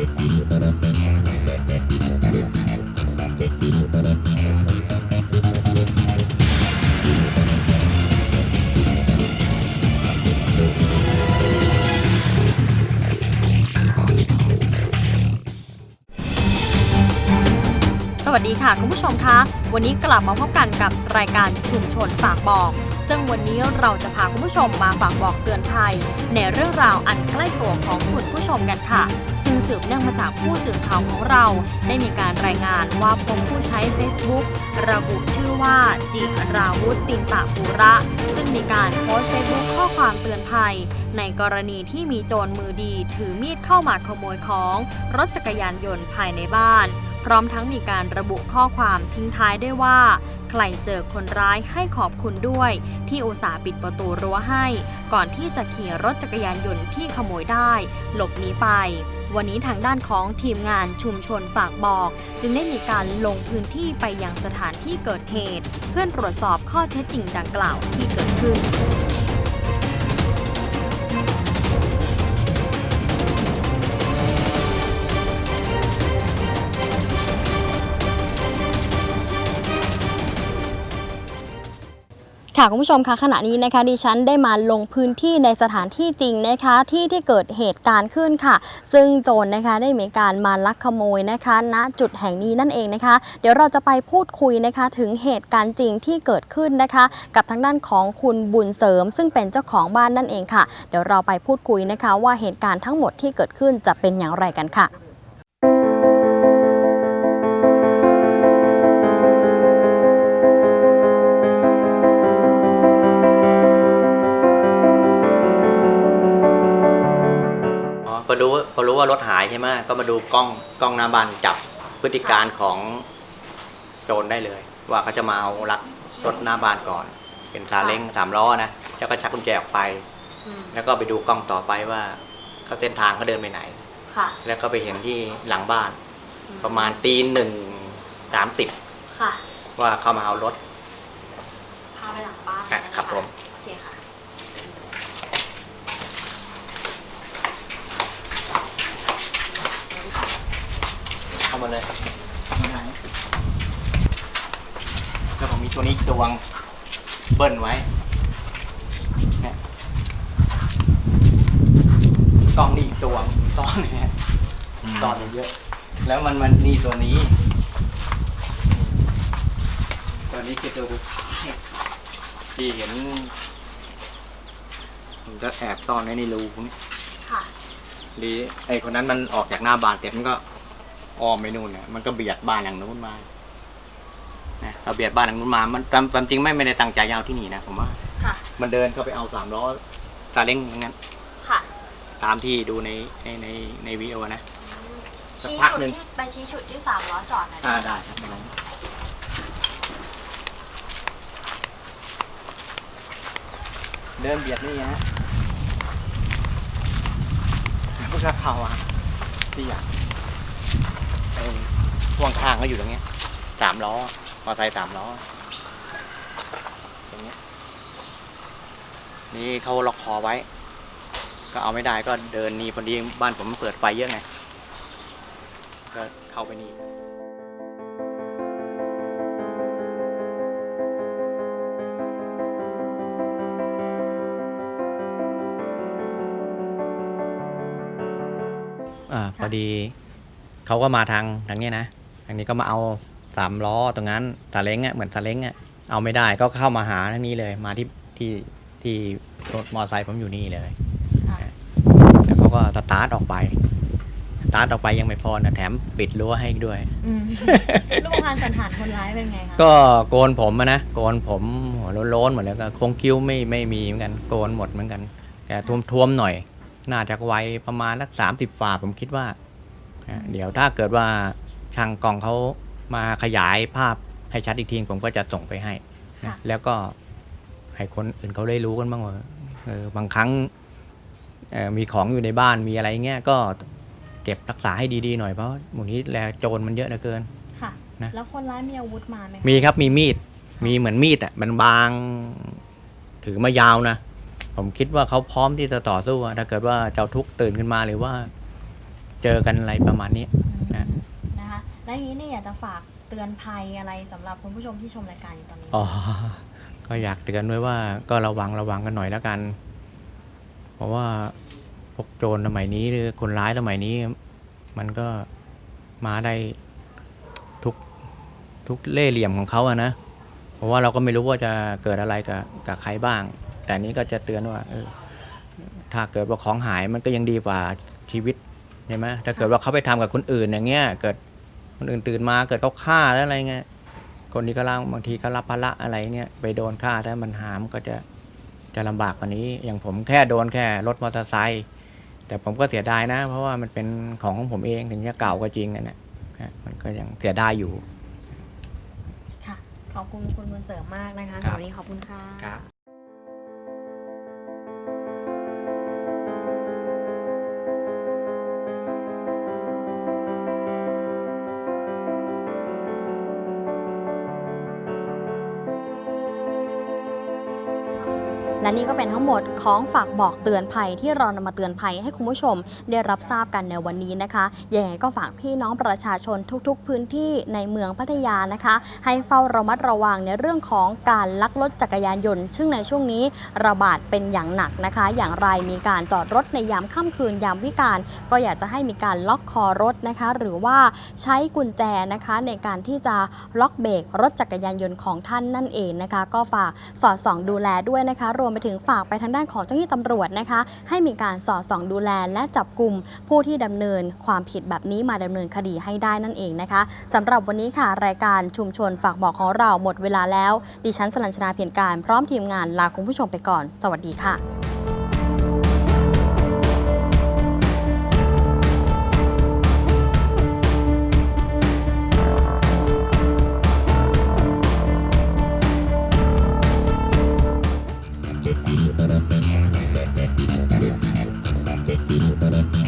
สวัสดีค่ะ คุณผู้ชมคะ วันนี้กลับมาพบกันกับรายการชุมชนฝากบอก ซึ่งวันนี้เราจะพาคุณผู้ชมมาฝากบอกเตือนภัย ในเรื่องราวอันใกล้ตัวของคุณผู้ชมกันค่ะ ซึ่งสืบเนื่องมาจากผู้สื่อข่าวของเรา ได้มีการรายงานว่าพบผู้ใช้ Facebook ระบุชื่อว่าจิราวุธตินตะปูระ ซึ่งมีการโพสต์เฟซบุ๊กข้อความเตือนภัย ในกรณีที่มีโจรมือดีถือมีดเข้ามาขโมยของ รถจักรยานยนต์ภายในบ้าน พร้อมทั้งมีการระบุข้อความทิ้งท้ายด้วยว่า ใครเจอคนร้ายให้ขอบคุณด้วย ที่อุตส่าห์ปิดประตูรั้วให้ ก่อนที่จะขี่รถจักรยานยนต์ที่ขโมยได้ หลบหนีไป วันนี้ทางด้านของทีมงานชุมชนฝากบอก จึงได้มีการลงพื้นที่ไปยังสถานที่เกิดเหตุ เพื่อตรวจสอบข้อเท็จจริงดังกล่าวที่เกิดขึ้น ค่ะคุณผู้ชมคะขณะนี้นะคะดิฉันได้มาลงพื้นที่ในสถานที่จริงนะคะที่ที่เกิดเหตุการณ์ขึ้นค่ะ ซึ่งโจรนะคะได้มีการมาลักขโมยนะคะณจุดแห่งนี้นั่นเองนะคะ เดี๋ยวเราจะไปพูดคุยนะคะถึงเหตุการณ์จริงที่เกิดขึ้นนะคะ กับทางด้านของคุณบุญเสริม ซึ่งเป็นเจ้าของบ้านนั่นเองค่ะ เดี๋ยวเราไปพูดคุยนะคะว่าเหตุการณ์ทั้งหมดที่เกิดขึ้นจะเป็นอย่างไรกันค่ะ รู้พอรู้ว่ารถหายใช่ไหมก็มาดูกล้องกล้องหน้าบ้านจับพฤติการของโจรได้เลย ว่าเขาจะมาเอาลักรถหน้าบ้านก่อน เป็นซาเล้งสามล้อนะแล้วก็ชักกุญแจออกไป แล้วก็ไปดูกล้องต่อไปว่าเขาเส้นทางเขาเดินไปไหนค่ะแล้วก็ไปเห็นที่หลังบ้าน ประมาณตีหนึ่งสามสิบค่ะว่าเข้ามาเอารถพาไปหลังบ้านอะครับผมโอเคค่ะ เข้ามาเลยแล้วผมมีตัวนี้ตัวงเบิ้ลไว้เนี่ยกล้องนี่อีกตัวงซ่อนเนี่ยซ่อนเยอะ แล้วมันมันนี่ตัวนี้ ตัวนี้คือตัวสุดท้ายที่เห็นผมจะแอบซ่อนไว้ในรูพวกนี้ค่ะดีไอคนนั้นมันออกจากหน้าบ้านเสร็จมันก็ อ้อมไปนู่นเนี่ยมันก็เบียดบ้านหลังนู้นมานะเราเบียดบ้านหลังนู้นมามันตามตามจริงไม่ไม่ได้ตั้งใจยาวที่นี่นะผมว่า ค่ะ มันเดินเข้าไปเอาสามล้อซาเล้งอย่างนั้น ค่ะตามที่ดูในในในในวีดีโอนะ สักชี้พักจุดหนึ่ง ที่ไปชี้จุดที่สามล้อจอดหนะอ่าได้ครับอะไรเดินเบียดนี่ฮะพวกเขาอะที่อยากไอ้ พ่วงข้างก็อยู่ตรงเนี้ยสามล้อมอไซค์สามล้อตรงเนี้ยนี่เขาล็อกคอไว้ ก็เอาไม่ได้ก็เดินนีพอดีบ้านผมเปิดไฟเยอะไงก็เข้าไปนี่อ่าพอดี เขาก็มาทางทางเนี้ยนะทางนี้ก็มาเอาสามล้อตรงนั้นซาเล้งอะเหมือนซาเล้งอะเอาไม่ได้ก็เข้ามาหาทางนี้เลย มาที่ที่ที่รถมอเตอร์ไซค์ผมอยู่นี่เลยค่ะแล้วเขาก็สตาร์ทออกไปสตาร์ทออกไปยังไม่พอนะแถมปิดรั้วให้อีกด้วย อืมรูปพรรณสันฐานคนร้ายเป็นไงคะก็โกนผมอะนะโกนผมหัวโล้นๆหมดแล้วก็โคงคิ้วไม่ไม่มีเหมือนกันโกนหมดเหมือนกัน แต่ท่วมๆหน่อย น่าจะวัยประมาณสักสามสิบฝ่าผมคิดว่าอ่า เดี๋ยวถ้าเกิดว่าช่างกล้องเขามาขยายภาพให้ชัดอีกทีผมก็จะส่งไปให้นะค่ะแล้วก็ให้คนอื่นเขาได้รู้กันบ้างว่าเออบางครั้งเอ่อมีของอยู่ในบ้านมีอะไรเงี้ยก็เก็บรักษาให้ดีๆหน่อยเพราะหมู่นี้แลโจรมันเยอะเหลือเกินค่ะนะแล้วคนร้ายมีอาวุธมาไหมคะมีครับมีมีดมีเหมือนมีดอะมันบางถือมายาวนะ ผมคิดว่าเขาพร้อมที่จะต่อสู้อะถ้าเกิดว่าเจ้าทุกข์ตื่นขึ้นมาหรือว่า เจอกันอะไรประมาณนี้นะนะคะแล้วอย่างนี้เนี่ยอยากจะฝากเตือนภัยอะไรสำหรับคุณผู้ชมที่ชมรายการอยู่ตอนนี้อ๋อก็อยากเตือนไว้ว่าก็ระวังระวังกันหน่อยแล้วกัน เพราะว่าพวกโจรสมัยนี้หรือคนร้ายสมัยนี้ มันก็มาได้ทุกทุกเล่ห์เหลี่ยมของเขาอะนะเพราะว่าเราก็ไม่รู้ว่าจะเกิดอะไรกับกับใครบ้าง แต่นี้ก็จะเตือนว่าเออถ้าเกิดว่าของหายมันก็ยังดีกว่าชีวิตใช่ไหมถ้าเกิดว่าเขาไปทำกับคนอื่นอย่างเงี้ย เกิดคนอื่นตื่นมาเกิดเขาฆ่าแล้วอะไรเงี้ย คนที่ก็ร่างบางทีก็รับภาระอะไรเงี้ยไปโดนฆ่าถ้ามันหามก็จะจะลำบากกว่านี้ อย่างผมแค่โดนแค่รถมอเตอร์ไซค์แต่ผมก็เสียดายนะ เพราะว่ามันเป็นของของผมเองถึงจะเก่าก็จริงนะเนี่ยฮะมันก็ยังเสียดายอยู่ ค่ะ ขอบคุณคุณบุญเสริมมากนะคะครับสำหรับวันนี้ขอบคุณค่ะ และนี่ก็เป็นทั้งหมดของฝากบอกเตือนภัยที่เรานำมาเตือนภัยให้คุณผู้ชมได้รับทราบกันในวันนี้นะคะยังไงก็ฝากพี่น้องประชาชนทุกๆ พื้นที่ในเมืองพัทยานะคะ ให้เฝ้าระมัดระวังในเรื่องของการลักรถจักรยานยนต์ ซึ่งในช่วงนี้ระบาดเป็นอย่างหนักนะคะ อย่างไรมีการจอดรถในยามค่ำคืนยามวิกาลก็อยากจะให้มีการล็อกคอรถนะคะ หรือว่าใช้กุญแจนะคะในการที่จะล็อกเบรกรถจักรยานยนต์ของท่านนั่นเองนะคะ ก็ฝากสอดส่องดูแลด้วยนะคะรวมไปถึงฝากไปทางด้านของเจ้าหน้าที่ตำรวจนะคะ ให้มีการสอดส่องดูแลและจับกลุ่มผู้ที่ดำเนินความผิดแบบนี้มาดำเนินคดีให้ได้นั่นเองนะคะสำหรับวันนี้ค่ะรายการชุมชนฝากบอกของเราหมดเวลาแล้ว ดิฉันสลัญชนาเพียรการพร้อมทีมงานลาคุณผู้ชมไปก่อน สวัสดีค่ะ Gracias.